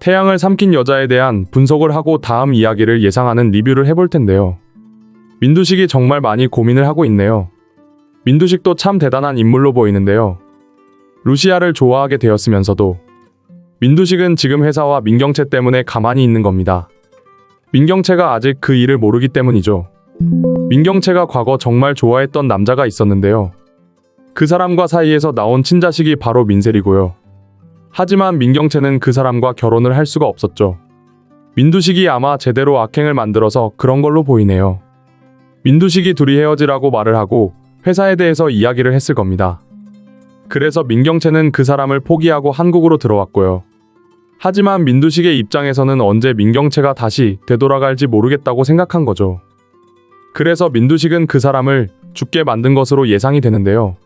태양을 삼킨 여자에 대한 분석을 하고 다음 이야기를 예상하는 리뷰를 해볼 텐데요. 민두식이 정말 많이 고민을 하고 있네요. 민두식도 참 대단한 인물로 보이는데요. 루시아를 좋아하게 되었으면서도 민두식은 지금 회사와 민경채 때문에 가만히 있는 겁니다. 민경채가 아직 그 일을 모르기 때문이죠. 민경채가 과거 정말 좋아했던 남자가 있었는데요. 그 사람과 사이에서 나온 친자식이 바로 민셀이고요. 하지만 민경채는 그 사람과 결혼을 할 수가 없었죠. 민두식이 아마 제대로 악행을 만들어서 그런 걸로 보이네요. 민두식이 둘이 헤어지라고 말을 하고 회사에 대해서 이야기를 했을 겁니다. 그래서 민경채는 그 사람을 포기하고 한국으로 들어왔고요. 하지만 민두식의 입장에서는 언제 민경채가 다시 되돌아갈지 모르겠다고 생각한 거죠. 그래서 민두식은 그 사람을 죽게 만든 것으로 예상이 되는데요.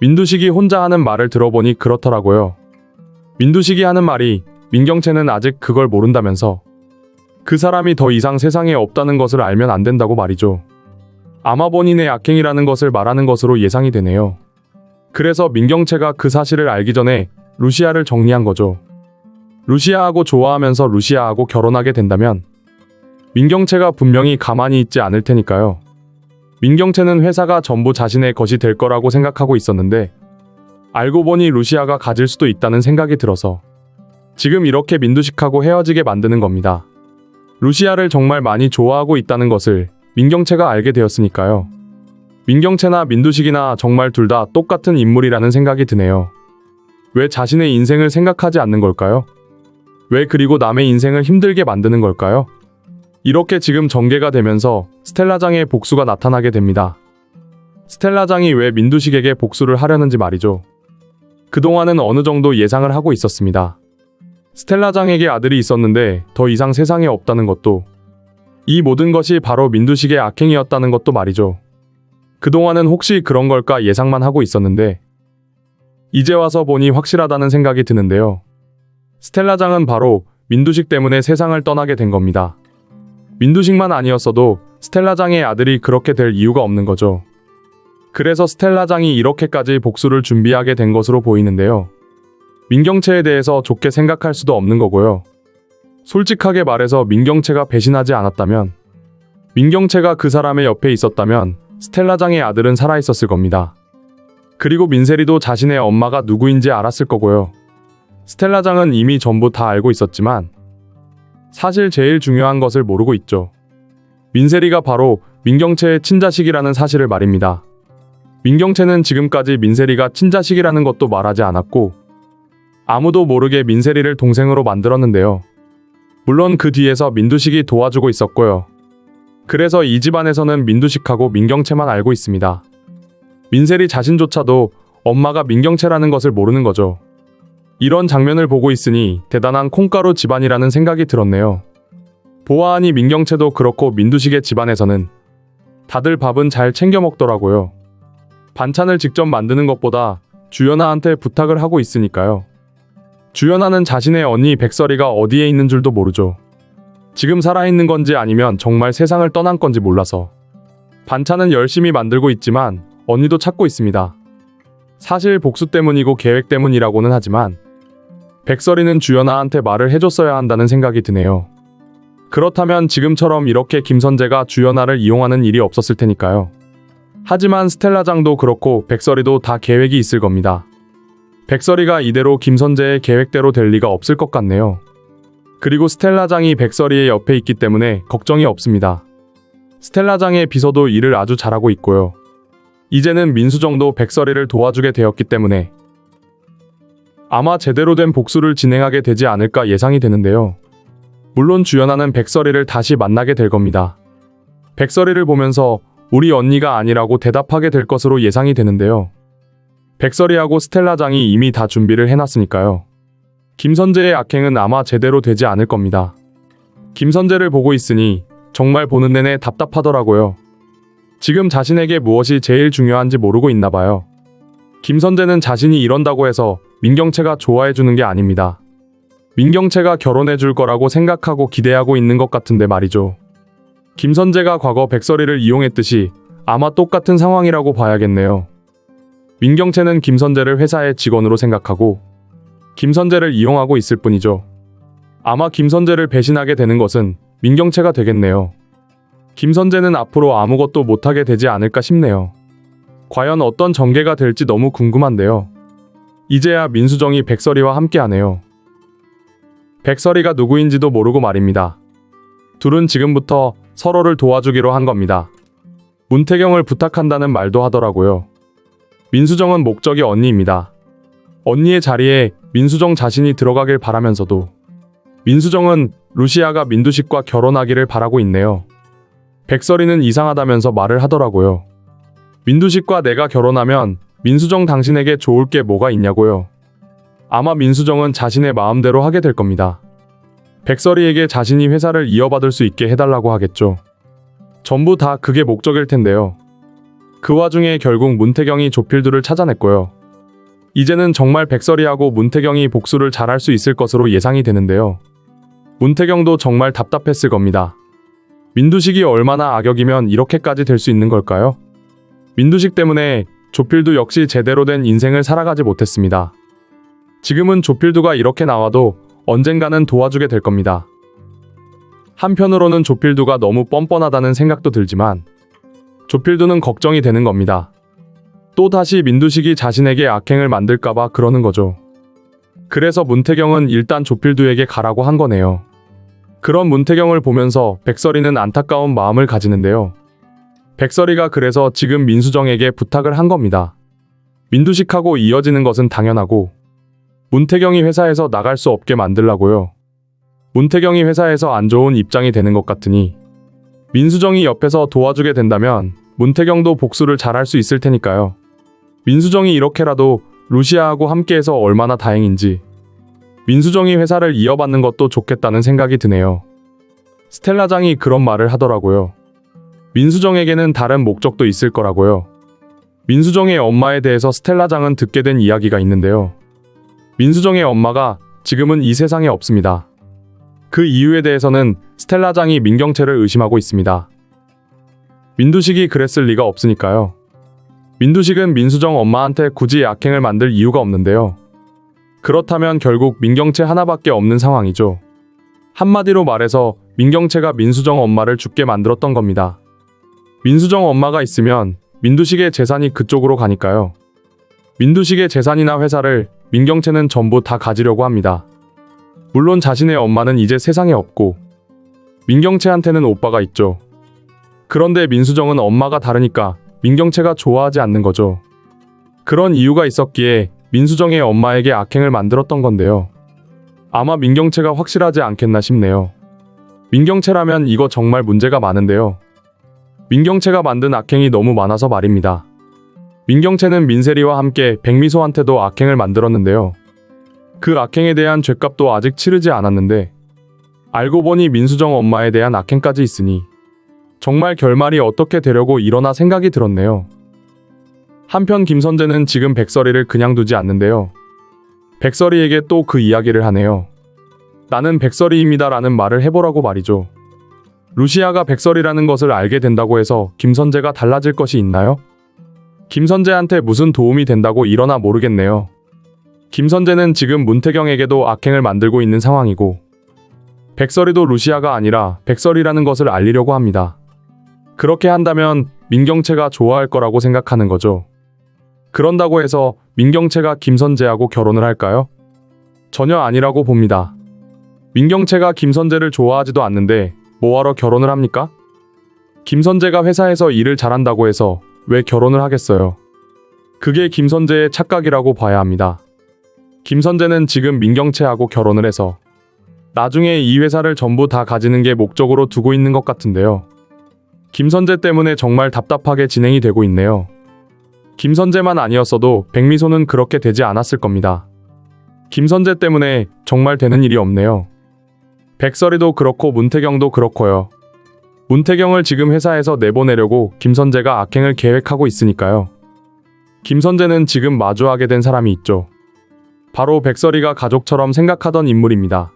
민두식이 혼자 하는 말을 들어보니 그렇더라고요. 민두식이 하는 말이 민경채는 아직 그걸 모른다면서 그 사람이 더 이상 세상에 없다는 것을 알면 안 된다고 말이죠. 아마 본인의 악행이라는 것을 말하는 것으로 예상이 되네요. 그래서 민경채가 그 사실을 알기 전에 루시아를 정리한 거죠. 루시아하고 좋아하면서 루시아하고 결혼하게 된다면 민경채가 분명히 가만히 있지 않을 테니까요. 민경채는 회사가 전부 자신의 것이 될 거라고 생각하고 있었는데 알고 보니 루시아가 가질 수도 있다는 생각이 들어서 지금 이렇게 민두식하고 헤어지게 만드는 겁니다. 루시아를 정말 많이 좋아하고 있다는 것을 민경채가 알게 되었으니까요. 민경채나 민두식이나 정말 둘 다 똑같은 인물이라는 생각이 드네요. 왜 자신의 인생을 생각하지 않는 걸까요? 왜 그리고 남의 인생을 힘들게 만드는 걸까요? 이렇게 지금 전개가 되면서 스텔라장의 복수가 나타나게 됩니다. 스텔라장이 왜 민두식에게 복수를 하려는지 말이죠. 그동안은 어느 정도 예상을 하고 있었습니다. 스텔라장에게 아들이 있었는데 더 이상 세상에 없다는 것도 이 모든 것이 바로 민두식의 악행이었다는 것도 말이죠. 그동안은 혹시 그런 걸까 예상만 하고 있었는데 이제 와서 보니 확실하다는 생각이 드는데요. 스텔라장은 바로 민두식 때문에 세상을 떠나게 된 겁니다. 민두식만 아니었어도 스텔라장의 아들이 그렇게 될 이유가 없는 거죠. 그래서 스텔라장이 이렇게까지 복수를 준비하게 된 것으로 보이는데요. 민경채에 대해서 좋게 생각할 수도 없는 거고요. 솔직하게 말해서 민경채가 배신하지 않았다면, 민경채가 그 사람의 옆에 있었다면 스텔라장의 아들은 살아있었을 겁니다. 그리고 민세리도 자신의 엄마가 누구인지 알았을 거고요. 스텔라장은 이미 전부 다 알고 있었지만, 사실 제일 중요한 것을 모르고 있죠. 민세리가 바로 민경채의 친자식이라는 사실을 말입니다. 민경채는 지금까지 민세리가 친자식이라는 것도 말하지 않았고 아무도 모르게 민세리를 동생으로 만들었는데요. 물론 그 뒤에서 민두식이 도와주고 있었고요. 그래서 이 집안에서는 민두식하고 민경채만 알고 있습니다. 민세리 자신조차도 엄마가 민경채라는 것을 모르는 거죠. 이런 장면을 보고 있으니 대단한 콩가루 집안이라는 생각이 들었네요. 보아하니 민경채도 그렇고 민두식의 집안에서는 다들 밥은 잘 챙겨 먹더라고요. 반찬을 직접 만드는 것보다 주연아한테 부탁을 하고 있으니까요. 주연아는 자신의 언니 백설이가 어디에 있는 줄도 모르죠. 지금 살아있는 건지 아니면 정말 세상을 떠난 건지 몰라서. 반찬은 열심히 만들고 있지만 언니도 찾고 있습니다. 사실 복수 때문이고 계획 때문이라고는 하지만 백설이는 주연아한테 말을 해줬어야 한다는 생각이 드네요. 그렇다면 지금처럼 이렇게 김선재가 주연아를 이용하는 일이 없었을 테니까요. 하지만 스텔라장도 그렇고 백설이도 다 계획이 있을 겁니다. 백설이가 이대로 김선재의 계획대로 될 리가 없을 것 같네요. 그리고 스텔라장이 백설이의 옆에 있기 때문에 걱정이 없습니다. 스텔라장의 비서도 일을 아주 잘하고 있고요. 이제는 민수정도 백설이를 도와주게 되었기 때문에 아마 제대로 된 복수를 진행하게 되지 않을까 예상이 되는데요. 물론 주연아는 백설이를 다시 만나게 될 겁니다. 백설이를 보면서 우리 언니가 아니라고 대답하게 될 것으로 예상이 되는데요. 백설이하고 스텔라장이 이미 다 준비를 해놨으니까요. 김선재의 악행은 아마 제대로 되지 않을 겁니다. 김선재를 보고 있으니 정말 보는 내내 답답하더라고요. 지금 자신에게 무엇이 제일 중요한지 모르고 있나 봐요. 김선재는 자신이 이런다고 해서 민경채가 좋아해 주는 게 아닙니다. 민경채가 결혼해 줄 거라고 생각하고 기대하고 있는 것 같은데 말이죠. 김선재가 과거 백설이를 이용했듯이 아마 똑같은 상황이라고 봐야겠네요. 민경채는 김선재를 회사의 직원으로 생각하고 김선재를 이용하고 있을 뿐이죠. 아마 김선재를 배신하게 되는 것은 민경채가 되겠네요. 김선재는 앞으로 아무것도 못하게 되지 않을까 싶네요. 과연 어떤 전개가 될지 너무 궁금한데요. 이제야 민수정이 백설이와 함께하네요. 백설이가 누구인지도 모르고 말입니다. 둘은 지금부터 서로를 도와주기로 한 겁니다. 문태경을 부탁한다는 말도 하더라고요. 민수정은 목적이 언니입니다. 언니의 자리에 민수정 자신이 들어가길 바라면서도 민수정은 루시아가 민두식과 결혼하기를 바라고 있네요. 백설이는 이상하다면서 말을 하더라고요. 민두식과 내가 결혼하면 민수정 당신에게 좋을 게 뭐가 있냐고요. 아마 민수정은 자신의 마음대로 하게 될 겁니다. 백설이에게 자신이 회사를 이어받을 수 있게 해달라고 하겠죠. 전부 다 그게 목적일 텐데요. 그 와중에 결국 문태경이 조필두를 찾아냈고요. 이제는 정말 백설이하고 문태경이 복수를 잘할 수 있을 것으로 예상이 되는데요. 문태경도 정말 답답했을 겁니다. 민두식이 얼마나 악역이면 이렇게까지 될 수 있는 걸까요? 민두식 때문에 조필두 역시 제대로 된 인생을 살아가지 못했습니다. 지금은 조필두가 이렇게 나와도 언젠가는 도와주게 될 겁니다. 한편으로는 조필두가 너무 뻔뻔하다는 생각도 들지만 조필두는 걱정이 되는 겁니다. 또 다시 민두식이 자신에게 악행을 만들까봐 그러는 거죠. 그래서 문태경은 일단 조필두에게 가라고 한 거네요. 그런 문태경을 보면서 백설이는 안타까운 마음을 가지는데요. 백설이가 그래서 지금 민수정에게 부탁을 한 겁니다. 민두식하고 이어지는 것은 당연하고 문태경이 회사에서 나갈 수 없게 만들라고요. 문태경이 회사에서 안 좋은 입장이 되는 것 같으니 민수정이 옆에서 도와주게 된다면 문태경도 복수를 잘할 수 있을 테니까요. 민수정이 이렇게라도 루시아하고 함께해서 얼마나 다행인지 민수정이 회사를 이어받는 것도 좋겠다는 생각이 드네요. 스텔라장이 그런 말을 하더라고요. 민수정에게는 다른 목적도 있을 거라고요. 민수정의 엄마에 대해서 스텔라장은 듣게 된 이야기가 있는데요. 민수정의 엄마가 지금은 이 세상에 없습니다. 그 이유에 대해서는 스텔라장이 민경채를 의심하고 있습니다. 민두식이 그랬을 리가 없으니까요. 민두식은 민수정 엄마한테 굳이 악행을 만들 이유가 없는데요. 그렇다면 결국 민경채 하나밖에 없는 상황이죠. 한마디로 말해서 민경채가 민수정 엄마를 죽게 만들었던 겁니다. 민수정 엄마가 있으면 민두식의 재산이 그쪽으로 가니까요. 민두식의 재산이나 회사를 민경채는 전부 다 가지려고 합니다. 물론 자신의 엄마는 이제 세상에 없고 민경채한테는 오빠가 있죠. 그런데 민수정은 엄마가 다르니까 민경채가 좋아하지 않는 거죠. 그런 이유가 있었기에 민수정의 엄마에게 악행을 만들었던 건데요. 아마 민경채가 확실하지 않겠나 싶네요. 민경채라면 이거 정말 문제가 많은데요. 민경채가 만든 악행이 너무 많아서 말입니다. 민경채는 민세리와 함께 백미소한테도 악행을 만들었는데요. 그 악행에 대한 죄값도 아직 치르지 않았는데 알고 보니 민수정 엄마에 대한 악행까지 있으니 정말 결말이 어떻게 되려고 일어나 생각이 들었네요. 한편 김선재는 지금 백설이를 그냥 두지 않는데요. 백설이에게 또 그 이야기를 하네요. 나는 백설이입니다라는 말을 해보라고 말이죠. 루시아가 백설이라는 것을 알게 된다고 해서 김선재가 달라질 것이 있나요? 김선재한테 무슨 도움이 된다고 일어나 모르겠네요. 김선재는 지금 문태경에게도 악행을 만들고 있는 상황이고 백설이도 루시아가 아니라 백설이라는 것을 알리려고 합니다. 그렇게 한다면 민경채가 좋아할 거라고 생각하는 거죠. 그런다고 해서 민경채가 김선재하고 결혼을 할까요? 전혀 아니라고 봅니다. 민경채가 김선재를 좋아하지도 않는데 뭐하러 결혼을 합니까? 김선재가 회사에서 일을 잘한다고 해서 왜 결혼을 하겠어요? 그게 김선재의 착각이라고 봐야 합니다. 김선재는 지금 민경채하고 결혼을 해서 나중에 이 회사를 전부 다 가지는 게 목적으로 두고 있는 것 같은데요. 김선재 때문에 정말 답답하게 진행이 되고 있네요. 김선재만 아니었어도 백미소는 그렇게 되지 않았을 겁니다. 김선재 때문에 정말 되는 일이 없네요. 백설이도 그렇고 문태경도 그렇고요. 문태경을 지금 회사에서 내보내려고 김선재가 악행을 계획하고 있으니까요. 김선재는 지금 마주하게 된 사람이 있죠. 바로 백설이가 가족처럼 생각하던 인물입니다.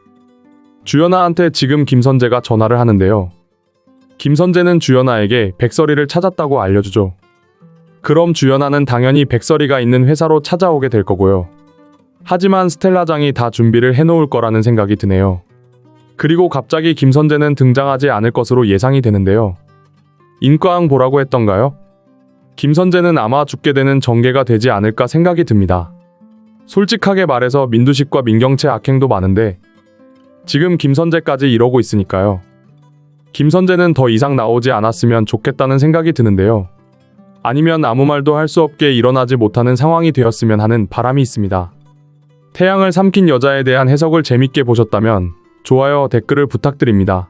주연아한테 지금 김선재가 전화를 하는데요. 김선재는 주연아에게 백설이를 찾았다고 알려주죠. 그럼 주연아는 당연히 백설이가 있는 회사로 찾아오게 될 거고요. 하지만 스텔라장이 다 준비를 해놓을 거라는 생각이 드네요. 그리고 갑자기 김선재는 등장하지 않을 것으로 예상이 되는데요. 인과응 보라고 했던가요? 김선재는 아마 죽게 되는 전개가 되지 않을까 생각이 듭니다. 솔직하게 말해서 민두식과 민경채 악행도 많은데 지금 김선재까지 이러고 있으니까요. 김선재는 더 이상 나오지 않았으면 좋겠다는 생각이 드는데요. 아니면 아무 말도 할 수 없게 일어나지 못하는 상황이 되었으면 하는 바람이 있습니다. 태양을 삼킨 여자에 대한 해석을 재밌게 보셨다면 좋아요, 댓글을 부탁드립니다.